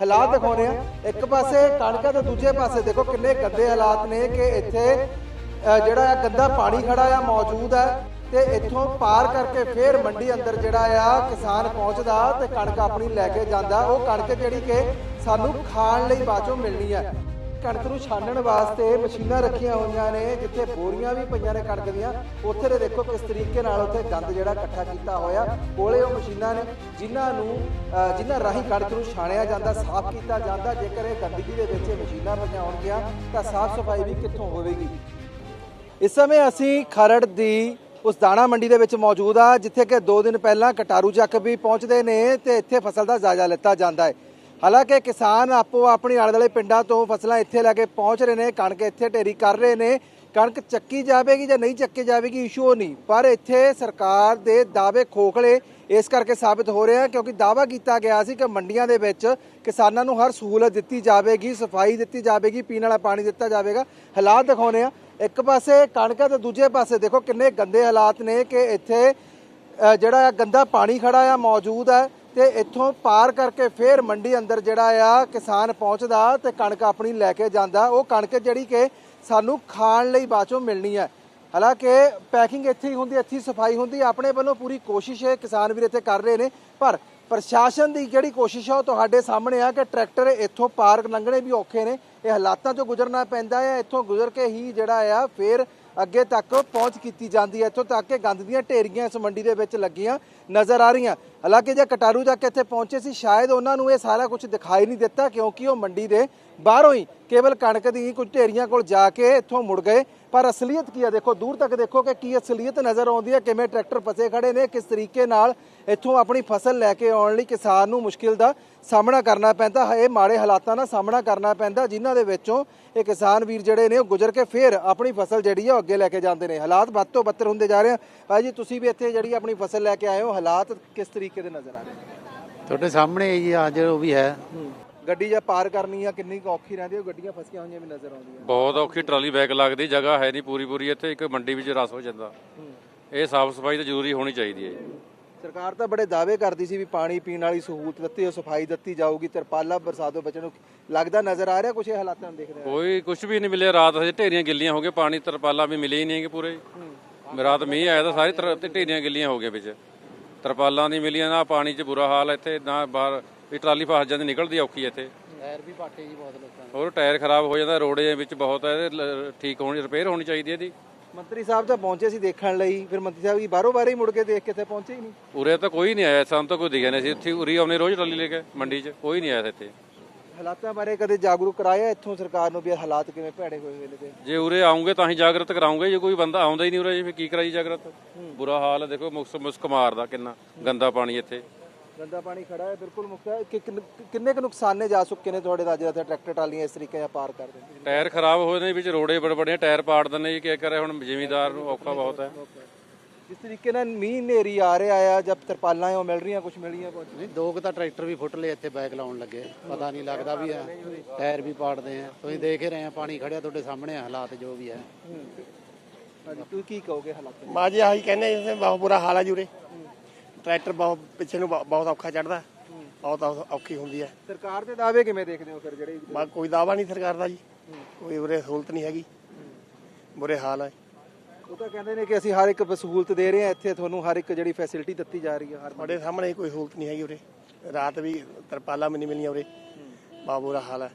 ਹਾਲਾਤ ਦਿਖਾਉਣੇ ਆ। ਇੱਕ ਪਾਸੇ ਕਣਕਾਂ ਤੇ ਦੂਜੇ ਪਾਸੇ ਦੇਖੋ ਕਿੰਨੇ ਗੰਦੇ ਹਾਲਾਤ ਨੇ ਕਿ ਇੱਥੇ ਜਿਹੜਾ ਆ ਗੰਦਾ ਪਾਣੀ ਖੜਾ ਆ, ਮੌਜੂਦ ਹੈ ਤੇ ਇੱਥੋਂ ਪਾਰ ਕਰਕੇ ਫੇਰ ਮੰਡੀ ਅੰਦਰ ਜਿਹੜਾ ਆ, ਕਿਸਾਨ ਪਹੁੰਚਦਾ ਤੇ ਕਣਕ ਆਪਣੀ ਲੈ ਕੇ ਜਾਂਦਾ। ਉਹ ਕਣਕ ਜਿਹੜੀ ਕਿ ਸਾਨੂੰ ਖਾਣ ਲਈ ਬਾਅਦੋਂ ਮਿਲਣੀ ਹੈ ਕਣਕ ਨੂੰ ਛਾਣਨ ਵਾਸਤੇ ਮਸ਼ੀਨਾਂ ਰੱਖੀਆਂ ਹੋਈਆਂ ਨੇ, ਜਿੱਥੇ ਬੋਰੀਆਂ ਵੀ ਪਈਆਂ ਨੇ ਕਣਕ ਦੀਆਂ। ਉੱਥੇ ਦੇ ਦੇਖੋ ਕਿਸ ਤਰੀਕੇ ਨਾਲ ਉੱਥੇ ਗੰਦ ਜਿਹੜਾ ਇਕੱਠਾ ਕੀਤਾ ਹੋਇਆ। ਕੋਲੇ ਉਹ ਮਸ਼ੀਨਾਂ ਨੇ, ਜਿਨ੍ਹਾਂ ਨੂੰ ਜਿਨ੍ਹਾਂ ਰਾਹੀਂ ਕਣਕ ਨੂੰ ਛਾਣਿਆ ਜਾਂਦਾ, ਸਾਫ਼ ਕੀਤਾ ਜਾਂਦਾ। ਜੇਕਰ ਇਹ ਗੰਦਗੀ ਦੇ ਵਿੱਚ ਮਸ਼ੀਨਾਂ ਪਈਆਂ ਹੋਣਗੀਆਂ, ਤਾਂ ਸਾਫ਼ ਸਫ਼ਾਈ ਵੀ ਕਿੱਥੋਂ ਹੋਵੇਗੀ? ਇਸ ਸਮੇਂ ਅਸੀਂ ਖਰੜ ਦੀ ਉਸ ਦਾਣਾ ਮੰਡੀ ਦੇ ਵਿੱਚ ਮੌਜੂਦ ਆ, ਜਿੱਥੇ ਕਿ 2 ਦਿਨ ਪਹਿਲਾਂ ਕਟਾਰੂ ਚੱਕ ਵੀ ਪਹੁੰਚਦੇ ਨੇ ਤੇ ਇੱਥੇ ਫਸਲ ਦਾ ਜਾਇਜ਼ਾ ਲਿੱਤਾ ਜਾਂਦਾ ਹੈ। ਹਾਲਾਂਕਿ ਕਿਸਾਨ ਆਪੋ ਆਪਣੀ ਆਲੇ ਦੁਆਲੇ ਪਿੰਡਾਂ ਤੋਂ ਫਸਲਾਂ ਇੱਥੇ ਲੈ ਕੇ ਪਹੁੰਚ ਰਹੇ ਨੇ, ਕਣਕ ਇੱਥੇ ਢੇਰੀ ਕਰ ਰਹੇ ਨੇ। ਕਣਕ ਚੱਕੀ ਜਾਵੇਗੀ ਜਾਂ ਨਹੀਂ ਚੱਕੀ ਜਾਵੇਗੀ ਇਸ਼ੂ ਨਹੀਂ। ਪਰ ਇੱਥੇ ਸਰਕਾਰ ਦੇ ਦਾਅਵੇ ਖੋਖਲੇ ਇਸ ਕਰਕੇ ਸਾਬਿਤ ਹੋ ਰਹੇ ਆ, ਕਿਉਂਕਿ ਦਾਅਵਾ ਕੀਤਾ ਗਿਆ ਸੀ ਕਿ ਮੰਡੀਆਂ ਦੇ ਵਿੱਚ ਕਿਸਾਨਾਂ ਨੂੰ ਹਰ ਸਹੂਲਤ ਦਿੱਤੀ ਜਾਵੇਗੀ, ਸਫ਼ਾਈ ਦਿੱਤੀ ਜਾਵੇਗੀ, ਪੀਣ ਵਾਲਾ ਪਾਣੀ ਦਿੱਤਾ ਜਾਵੇਗਾ। ਹਾਲਾਤ ਦਿਖਾਉਣੇ ਆ। ਇੱਕ ਪਾਸੇ ਕਣਕ ਆ ਤੇ ਦੂਜੇ ਪਾਸੇ ਦੇਖੋ ਕਿੰਨੇ ਗੰਦੇ ਹਾਲਾਤ ਨੇ ਕਿ ਇੱਥੇ ਜਿਹੜਾ ਆ ਗੰਦਾ ਪਾਣੀ ਖੜਾ ਆ, ਮੌਜੂਦ ਹੈ ਤੇ ਇੱਥੋਂ ਪਾਰ ਕਰਕੇ ਫੇਰ ਮੰਡੀ ਅੰਦਰ ਜਿਹੜਾ ਆ ਕਿਸਾਨ ਪਹੁੰਚਦਾ ਤੇ ਕਣਕ ਆਪਣੀ ਲੈ ਕੇ ਜਾਂਦਾ। ਉਹ ਕਣਕ ਜਿਹੜੀ ਕਿ ਸਾਨੂੰ ਖਾਣ ਲਈ ਬਾਅਦੋਂ ਮਿਲਣੀ ਹੈ। ਹਾਲਾਂਕਿ ਪੈਕਿੰਗ ਇੱਥੇ ਹੀ ਹੁੰਦੀ, ਇੱਥੇ ਸਫ਼ਾਈ ਹੁੰਦੀ। ਆਪਣੇ ਵੱਲੋਂ ਪੂਰੀ ਕੋਸ਼ਿਸ਼ ਹੈ ਕਿਸਾਨ ਵੀਰ ਇੱਥੇ ਕਰ ਰਹੇ ਨੇ, ਪਰ ਪ੍ਰਸ਼ਾਸਨ ਦੀ ਜਿਹੜੀ ਕੋਸ਼ਿਸ਼ ਹੈ ਉਹ ਤੁਹਾਡੇ ਸਾਹਮਣੇ ਆ ਕਿ ਟਰੈਕਟਰ ਇੱਥੋਂ ਪਾਰ ਲੰਘਣੇ ਵੀ ਔਖੇ ਨੇ। ਇਹ ਹਾਲਾਤਾਂ 'ਚੋਂ ਗੁਜ਼ਰਨਾ ਪੈਂਦਾ ਹੈ ਇੱਥੋਂ ਗੁਜ਼ਰ ਕੇ ਹੀ ਜਿਹੜਾ ਆ ਫੇਰ ਅੱਗੇ ਤੱਕ ਪਹੁੰਚ ਕੀਤੀ ਜਾਂਦੀ ਹੈ। ਇੱਥੋਂ ਤੱਕ ਕਿ ਗੰਦ ਦੀਆਂ ਢੇਰੀਆਂ ਇਸ ਮੰਡੀ ਦੇ ਵਿੱਚ ਲੱਗੀਆਂ ਨਜ਼ਰ ਆ ਰਹੀਆਂ। ਹਾਲਾਂਕਿ ਜੇ ਕਟਾਰੂ ਤੱਕ ਇੱਥੇ ਪਹੁੰਚੇ ਸੀ, ਸ਼ਾਇਦ ਉਹਨਾਂ ਨੂੰ ਇਹ ਸਾਰਾ ਕੁਝ ਦਿਖਾਈ ਨਹੀਂ ਦਿੱਤਾ, ਕਿਉਂਕਿ ਉਹ ਮੰਡੀ ਦੇ ਬਾਹਰੋਂ ਹੀ ਕੇਵਲ ਕਣਕ ਦੀ ਕੁਝ ਢੇਰੀਆਂ ਕੋਲ ਜਾ ਕੇ ਇੱਥੋਂ ਮੁੜ ਗਏ। ਪਰ ਅਸਲੀਅਤ ਕੀ ਹੈ ਦੇਖੋ ਦੂਰ ਤੱਕ ਦੇਖੋ ਕਿ ਕੀ ਅਸਲੀਅਤ ਨਜ਼ਰ ਆਉਂਦੀ ਹੈ ਕਿਵੇਂ ਟਰੈਕਟਰ ਫਸੇ ਖੜੇ ਨੇ ਕਿਸ ਤਰੀਕੇ ਨਾਲ ਇੱਥੋਂ ਆਪਣੀ ਫਸਲ ਲੈ ਕੇ ਆਉਣ ਲਈ ਕਿਸਾਨ ਨੂੰ ਮੁਸ਼ਕਿਲ ਦਾ ਸਾਹਮਣਾ ਕਰਨਾ ਪੈਂਦਾ। ਹੈ ਇਹ ਮਾੜੇ ਹਾਲਾਤਾਂ ਦਾ ਸਾਹਮਣਾ ਕਰਨਾ ਪੈਂਦਾ ਜਿਨ੍ਹਾਂ ਦੇ ਵਿੱਚੋਂ ਇਹ ਕਿਸਾਨ ਵੀਰ ਜਿਹੜੇ ਨੇ ਉਹ ਗੁਜ਼ਰ ਕੇ ਫੇਰ ਆਪਣੀ ਫਸਲ ਜਿਹੜੀ ਆ ਉਹ ਅੱਗੇ ਲੈ ਕੇ ਜਾਂਦੇ ਨੇ। ਹਾਲਾਤ ਵੱਧ ਤੋਂ ਬੱਤਰ ਹੁੰਦੇ ਜਾ ਰਹੇ ਆ। ਭਾਈ ਜੀ ਤੁਸੀਂ ਵੀ ਇੱਥੇ ਜਿਹੜੀ ਆਪਣੀ ਫਸਲ ਲੈ ਕੇ ਆਏ ਹੋ ਹਾਲਾਤ ਕਿਸ ਤਰੀਕੇ ਦੇ ਨਜ਼ਰ ਆ ਰਹੇ ਨੇ? ਤੁਹਾਡੇ ਸਾਹਮਣੇ ਹੀ ਆ ਜੋ ਵੀ ਹੈ। ਗੱਡੀ ਜਾਂ ਪਾਰ ਕਰਨੀ ਆ ਕਿੰਨੀ ਕੁ ਔਖੀ ਰਹਿੰਦੀ ਹੈ ਗੱਡੀਆਂ ਫਸੀਆਂ ਹੋਈਆਂ ਵੀ ਨਜ਼ਰ ਆਉਂਦੀਆਂ। ਬਹੁਤ ਔਖੀ ਟਰਾਲੀ ਬੈਕ ਲੱਗਦੀ ਜਗ੍ਹਾ ਹੈ ਨਹੀਂ ਪੂਰੀ ਪੂਰੀ ਇੱਥੇ ਇੱਕ ਮੰਡੀ ਵਿੱਚ ਰਸ ਹੋ ਜਾਂਦਾ। ਇਹ ਸਾਫ਼ ਸਫ਼ਾਈ ਤਾਂ ਜ਼ਰੂਰੀ ਹੋਣੀ ਚਾਹੀਦੀ ਹੈ ਸਰਕਾਰ ਤਾਂ ਬੜੇ ਦਾਅਵੇ ਕਰਦੀ ਸੀ ਵੀ ਪਾਣੀ ਪੀਣ ਵਾਲੀ ਸਹੂਲਤ ਦਿੱਤੀ ਹੈ ਸਫ਼ਾਈ ਦਿੱਤੀ ਜਾਊਗੀ ਤਰਪਾਲਾ ਬਰਸਾਤੋਂ ਬਚਣ ਨੂੰ ਲੱਗਦਾ ਨਜ਼ਰ ਆ ਰਿਹਾ ਕੁਝ ਇਹ ਹਾਲਾਤਾਂ ਨੂੰ ਦੇਖਦੇ ਕੋਈ ਕੁਝ ਵੀ ਨਹੀਂ ਮਿਲਿਆ ਰਾਤ ਹਜੇ ਢੇਰੀਆਂ ਗਿੱਲੀਆਂ ਹੋ ਗਈਆਂ ਪਾਣੀ ਤਰਪਾਲਾਂ ਵੀ ਮਿਲੇ ਹੀ ਨਹੀਂ ਹੈਗੇ ਪੂਰੇ। ਰਾਤ ਮੀਂਹ ਆਇਆ ਤਾਂ ਸਾਰੀ ਢੇਰੀਆਂ ਗਿੱਲੀਆਂ ਹੋ ਗਈਆਂ ਵਿੱਚ। ਤਰਪਾਲਾਂ ਨਹੀਂ ਮਿਲੀਆਂ ਨਾ ਪਾਣੀ 'ਚ ਬੁਰਾ ਹਾਲ ਇੱਥੇ ਨਾ ਬਾਹਰ ਵੀ ਟਰਾਲੀ ਫਸ ਜਾਂਦੀ ਨਿਕਲਦੀ ਔਖੀ ਹੈ ਇੱਥੇ। ਟਾਇਰ ਵੀ ਪਾਟੇ ਜੀ ਬਹੁਤ ਲੋਕਾਂ ਹੋਰ ਟਾਇਰ ਖਰਾਬ ਹੋ ਜਾਂਦਾ ਰੋੜੇ ਵਿੱਚ ਬਹੁਤ ਹੈ ਇਹਦੇ ਲ- ਠੀਕ ਹੋਣੀ ਰਿਪੇਅਰ ਹੋਣੀ ਚਾਹੀਦੀ ਹੈ ਇਹਦੀ। ਮੰਤਰੀ ਸਾਹਿਬ ਤਾਂ ਪਹੁੰਚੇ ਸੀ ਦੇਖਣ ਲਈ ਫਿਰ ਮੰਤਰੀ ਸਾਹਿਬ ਜੀ ਬਾਹਰੋਂ ਬਾਹਰ ਹੀ ਮੁੜ ਕੇ ਦੇਖ ਕੇ ਤੇ ਪਹੁੰਚੇ ਹੀ ਨਹੀਂ। ਉਰੇ ਤਾਂ ਕੋਈ ਨਹੀਂ ਆਇਆ ਸਾਨੂੰ ਤਾਂ ਕੋਈ ਦਿਖਿਆ ਨਹੀਂ ਸੀ। ਇੱਥੇ ਉਰੀ ਆਉਨੇ ਰੋਜ਼ ਟਰਾਲੀ ਲੈ ਕੇ ਮੰਡੀ 'ਚ ਕੋਈ ਨਹੀਂ ਆਇਆ ਇੱਥੇ। ਹਾਲਾਤਾਂ ਬਾਰੇ ਕਦੇ ਜਾਗਰੂਕ ਕਰਾਇਆ ਇੱਥੋਂ ਸਰਕਾਰ ਨੂੰ ਵੀ ਇਹ ਹਾਲਾਤ ਕਿਵੇਂ ਭੈੜੇ ਹੋਏ ਹੋਏ ਨੇ ਤੇ ਜੇ ਉਰੇ ਆਉਂਗੇ ਤਾਂ ਹੀ ਜਾਗਰਤ ਕਰਾਉਂਗੇ ਜੇ ਕੋਈ ਬੰਦਾ ਆਉਂਦਾ ਹੀ ਨਹੀਂ ਉਰੇ ਫਿਰ ਕੀ ਕਰਾਈ ਜਾਗਰਤ? ਬੁਰਾ ਹਾਲ ਹੈ ਦੇਖੋ ਮੁਸਕ ਮੁਸਕ ਮਾਰਦਾ ਕਿੰਨਾ ਗੰਦਾ ਪਾਣੀ ਇੱਥੇ। ਗੰਦਾ ਪਾਣੀ ਖੜਾ ਹੈ ਬਿਲਕੁਲ ਮੁਕਤ ਹੈ। ਕਿ ਕਿੰਨ- ਕਿੰਨੇ ਕੁ ਨੁਕਸਾਨੇ ਜਾ ਚੁੱਕੇ ਨੇ ਤੁਹਾਡੇ ਦਾ ਜਿਹੜਾ ਟਰੈਕਟਰ ਟਰਾਲੀਆਂ ਇਸ ਤਰੀਕੇ ਨਾਲ ਪਾਰ ਕਰਦੇ ਨੇ? ਟਾਇਰ ਖਰਾਬ ਹੋਏ ਨੇ ਵਿੱਚ ਰੋੜੇ ਬੜੇ ਬੜੇ ਟਾਇਰ ਪਾੜ ਦਿੰਦੇ ਜੀ ਕੀ ਕਰੇ ਹੁਣ ਜ਼ਿਮੀਦਾਰ ਨੂੰ ਔਖਾ ਬਹੁਤ ਹੈ। ਜਿਸ ਤਰੀਕੇ ਨਾਲ ਮੀਂਹ ਨੇਰੀ ਆ ਰਿਹਾ ਆ ਜਦ ਤਰਪਾਲਾਂ ਉਹ ਮਿਲ ਰਹੀਆਂ ਕੁਝ ਮਿਲੀਆਂ ਕੁਝ ਨਹੀਂ ਦੋ ਕੁ ਤਾਂ ਟਰੈਕਟਰ ਵੀ ਫੁੱਟ ਲਏ ਇੱਥੇ ਬੈਕ ਲਾਉਣ ਲੱਗੇ। ਪਤਾ ਨਹੀਂ ਲੱਗਦਾ ਵੀ ਹੈ ਟਾਇਰ ਵੀ ਪਾੜਦੇ ਆ। ਤੁਸੀਂ ਦੇਖ ਹੀ ਰਹੇ ਆ ਪਾਣੀ ਖੜਿਆ ਤੁਹਾਡੇ ਸਾਹਮਣੇ ਆ ਹਾਲਾਤ ਜੋ ਵੀ ਹੈ। ਹਾਂਜੀ ਤੁਸੀਂ ਕੀ ਕਹੋਗੇ ਹਾਲਾਤਾਂ? ਮਾਜੀ ਆਹੀ ਕਹਿੰਦੇ ਜਿਵੇਂ ਬਹੁਤ ਬੁਰਾ ਹਾਲ ਹੈ ਜੂਰੇ ਟਰੈਕਟਰ ਬਹੁਤ ਪਿੱਛੇ ਨੂੰ ਬਹੁਤ ਔਖਾ ਚੜਦਾ ਬਹੁਤ ਔਖੀ ਹੁੰਦੀ ਹੈ। ਸਰਕਾਰ ਦੇ ਦਾਅਵੇ ਕਿਵੇਂ ਦੇਖਦੇ ਹੋ ਫਿਰ ਜਿਹੜੇ ਬਾ ਕੋਈ ਦਾਵਾ ਨਹੀਂ ਸਰਕਾਰ ਦਾ ਜੀ। ਕੋਈ ਉਰੇ ਸਹੂਲਤ ਨਹੀਂ ਹੈਗੀ। ਬੁਰੇ ਹਾਲ ਹੈ। ਉਹ ਤਾਂ ਕਹਿੰਦੇ ਨੇ ਕਿ ਅਸੀਂ ਹਰ ਇੱਕ ਸਹੂਲਤ ਦੇ ਰਹੇ ਹਾਂ। ਇੱਥੇ ਤੁਹਾਨੂੰ ਹਰ ਇੱਕ ਜਿਹੜੀ ਫੈਸਿਲਿਟੀ ਦਿੱਤੀ ਜਾ ਰਹੀ ਹੈ ਹਰ ਤੁਹਾਡੇ ਸਾਹਮਣੇ ਕੋਈ ਸਹੂਲਤ ਨਹੀਂ ਹੈਗੀ ਉਰੇ। ਰਾਤ ਵੀ ਤਰਪਾਲਾਂ ਵੀ ਨਹੀਂ ਮਿਲੀਆਂ ਉਰੇ। ਬਹੁਤ ਬੁਰਾ ਹਾਲ ਹੈ।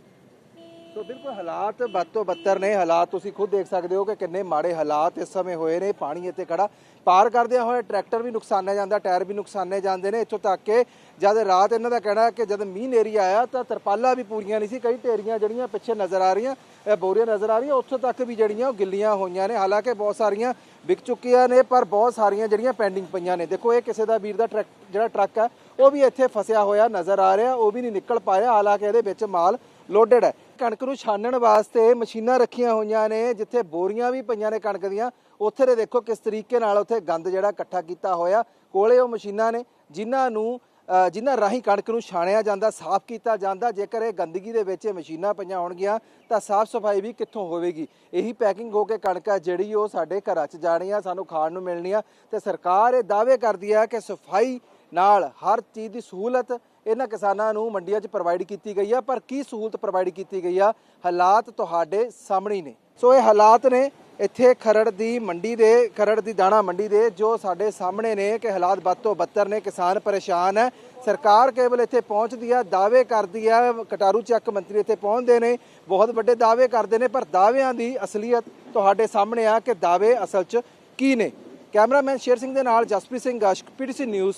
ਸੋ ਬਿਲਕੁਲ ਹਾਲਾਤ ਵੱਧ ਤੋਂ ਬੱਤਰ ਨੇ। ਹਾਲਾਤ ਤੁਸੀਂ ਖੁਦ ਦੇਖ ਸਕਦੇ ਹੋ ਕਿ ਕਿੰਨੇ ਮਾੜੇ ਹਾਲਾਤ ਇਸ ਸਮੇਂ ਹੋਏ ਨੇ। ਪਾਣੀ ਇੱਥੇ ਖੜਾ। ਪਾਰ ਕਰਦਿਆਂ ਹੋਏ ਟਰੈਕਟਰ ਵੀ ਨੁਕਸਾਨਿਆ ਜਾਂਦਾ, ਟਾਇਰ ਵੀ ਨੁਕਸਾਨੇ ਜਾਂਦੇ ਨੇ। ਇੱਥੋਂ ਤੱਕ ਕਿ ਜਦ ਰਾਤ ਇਹਨਾਂ ਦਾ ਕਹਿਣਾ ਕਿ ਜਦ ਮੀਂਹ ਨੇਰੀ ਆਇਆ ਤਾਂ ਤਰਪਾਲਾਂ ਵੀ ਪੂਰੀਆਂ ਨਹੀਂ ਸੀ। ਕਈ ਢੇਰੀਆਂ ਜਿਹੜੀਆਂ ਪਿੱਛੇ ਨਜ਼ਰ ਆ ਰਹੀਆਂ ਬੋਰੀਆਂ ਨਜ਼ਰ ਆ ਰਹੀਆਂ। ਉੱਥੋਂ ਤੱਕ ਵੀ ਜਿਹੜੀਆਂ ਉਹ ਗਿੱਲੀਆਂ ਹੋਈਆਂ ਨੇ। ਹਾਲਾਂਕਿ ਬਹੁਤ ਸਾਰੀਆਂ ਵਿਕ ਚੁੱਕੀਆਂ ਨੇ, ਪਰ ਬਹੁਤ ਸਾਰੀਆਂ ਜਿਹੜੀਆਂ ਪੈਂਡਿੰਗ ਪਈਆਂ ਨੇ। ਦੇਖੋ, ਇਹ ਕਿਸੇ ਦਾ ਵੀਰ ਦਾ ਟਰੱਕ, ਜਿਹੜਾ ਟਰੱਕ ਹੈ, ਉਹ ਵੀ ਇੱਥੇ ਫਸਿਆ ਹੋਇਆ ਨਜ਼ਰ ਆ ਰਿਹਾ। ਉਹ ਵੀ ਨਹੀਂ ਨਿਕਲ ਪਾਇਆ। ਹਾਲਾਂਕਿ ਇਹਦੇ ਵਿੱਚ ਮਾਲ ਲੋਡਡ ਹੈ। ਕਣਕ ਨੂੰ ਛਾਣਨ ਵਾਸਤੇ ਮਸ਼ੀਨਾਂ ਰੱਖੀਆਂ ਹੋਈਆਂ ਨੇ ਜਿੱਥੇ ਬੋਰੀਆਂ ਵੀ ਪਈਆਂ ਨੇ ਕਣਕ ਦੀਆਂ। ਉੱਥੇ ਦੇ ਦੇਖੋ ਕਿਸ ਤਰੀਕੇ ਨਾਲ ਉੱਥੇ ਗੰਦ ਜਿਹੜਾ ਇਕੱਠਾ ਕੀਤਾ ਹੋਇਆ। ਕੋਲੇ ਉਹ ਮਸ਼ੀਨਾਂ ਨੇ ਜਿਨ੍ਹਾਂ ਨੂੰ ਅ, ਜਿਨ੍ਹਾਂ ਰਾਹੀਂ ਕਣਕ ਨੂੰ ਛਾਣਿਆ ਜਾਂਦਾ ਸਾਫ਼ ਕੀਤਾ ਜਾਂਦਾ। ਜੇਕਰ ਇਹ ਗੰਦਗੀ ਦੇ ਵਿੱਚ ਇਹ ਮਸ਼ੀਨਾਂ ਪਈਆਂ ਹੋਣਗੀਆਂ ਤਾਂ ਸਾਫ਼ ਸਫ਼ਾਈ ਵੀ ਕਿੱਥੋਂ ਹੋਵੇਗੀ? ਇਹੀ ਪੈਕਿੰਗ ਹੋ ਕੇ ਕਣਕ ਆ ਜਿਹੜੀ ਉਹ ਸਾਡੇ ਘਰਾਂ 'ਚ ਜਾਣੀ ਆ ਸਾਨੂੰ ਖਾਣ ਨੂੰ ਮਿਲਣੀ ਆ। ਤੇ ਸਰਕਾਰ ਇਹ ਦਾਅਵੇ ਕਰਦੀ ਆ ਕਿ ਸਫ਼ਾਈ ਨਾਲ ਹਰ ਚੀਜ਼ ਦੀ ਸਹੂਲਤ ਇਹਨਾਂ ਕਿਸਾਨਾਂ ਨੂੰ ਮੰਡੀਆਂ 'ਚ ਪ੍ਰੋਵਾਈਡ ਕੀਤੀ ਗਈ ਆ। ਪਰ ਕੀ ਸਹੂਲਤ ਪ੍ਰੋਵਾਈਡ ਕੀਤੀ ਗਈ ਆ? ਹਾਲਾਤ ਤੁਹਾਡੇ ਸਾਹਮਣੇ ਨੇ। ਸੋ ਇਹ ਹਾਲਾਤ ਨੇ ਇੱਥੇ ਖਰੜ ਦੀ ਮੰਡੀ ਦੇ, ਖਰੜ ਦੀ ਦਾਣਾ ਮੰਡੀ ਦੇ ਜੋ ਸਾਡੇ ਸਾਹਮਣੇ ਨੇ ਕਿ ਹਾਲਾਤ ਵੱਧ ਤੋਂ ਬੱਤਰ ਨੇ, ਕਿਸਾਨ ਪਰੇਸ਼ਾਨ ਹੈ। ਸਰਕਾਰ ਕੇਵਲ ਇੱਥੇ ਪਹੁੰਚਦੀ ਹੈ ਦਾਅਵੇ ਕਰਦੀ ਹੈ ਕਟਾਰੂ ਚੱਕ ਮੰਤਰੀ ਇੱਥੇ ਪਹੁੰਚਦੇ ਨੇ, ਬਹੁਤ ਵੱਡੇ ਦਾਅਵੇ ਕਰਦੇ ਨੇ, ਪਰ ਦਾਅਵਿਆਂ ਦੀ ਅਸਲੀਅਤ ਤੁਹਾਡੇ ਸਾਹਮਣੇ ਆ ਕਿ ਦਾਅਵੇ ਅਸਲ 'ਚ ਕੀ ਨੇ। ਕੈਮਰਾਮੈਨ ਸ਼ੇਰ ਸਿੰਘ ਦੇ ਨਾਲ ਜਸਪ੍ਰੀਤ ਸਿੰਘ ਗਾਸ਼ਕ ਪੀਟੀਸੀ ਨਿਊਜ਼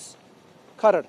ਖਰੜ